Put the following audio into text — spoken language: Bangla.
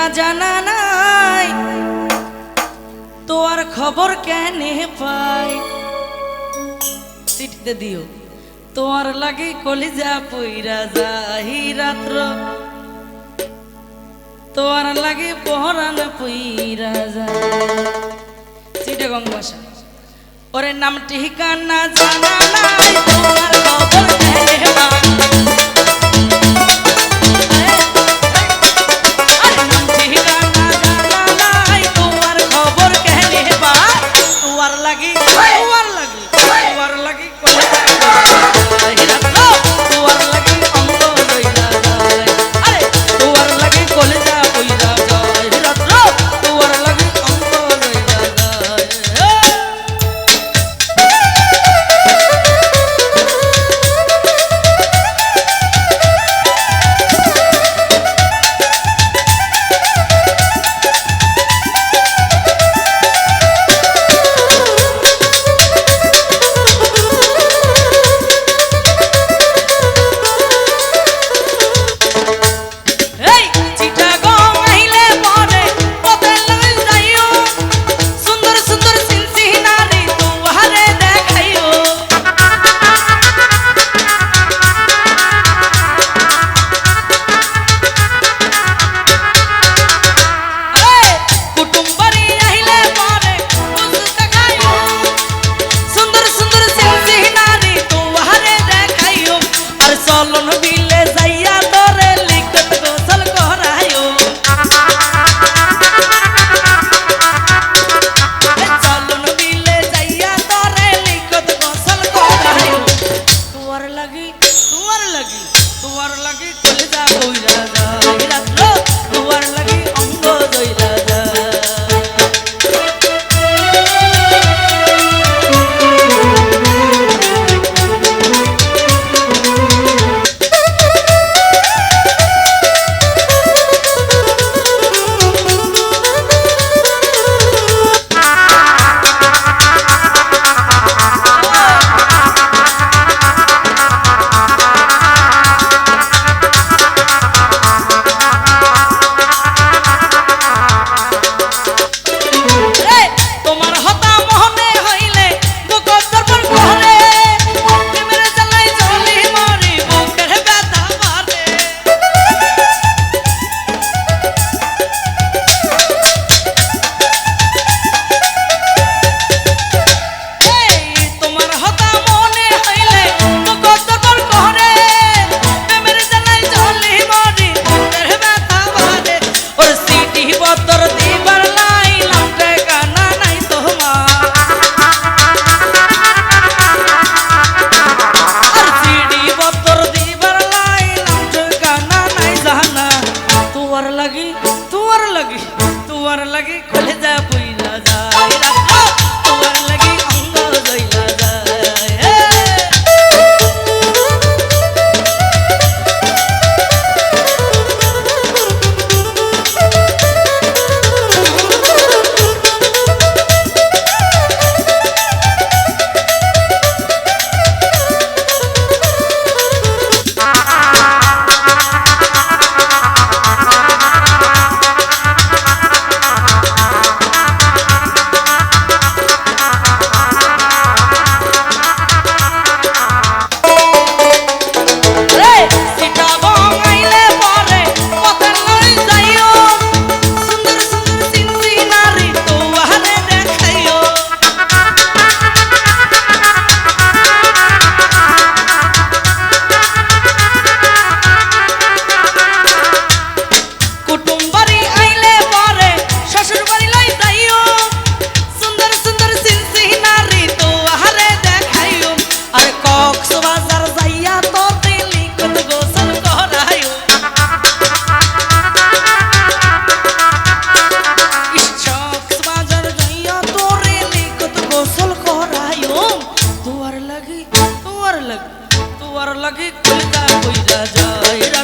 না জানা নাই। তোর খবর কেন পাই? সিটতে দিও। তোর লাগে কলিজা পুইরা যাহি রাত্র। তোর লাগে পহরান পুইরা যায়। চিটাগং ভাষা ওরে নাম ঠিকানা জানা নাই। তোমার খবর কেন পাই? esa bulla. লাগে কলেজা বই লাগ তোয়ার লাগে কলিতা কইরা যায়।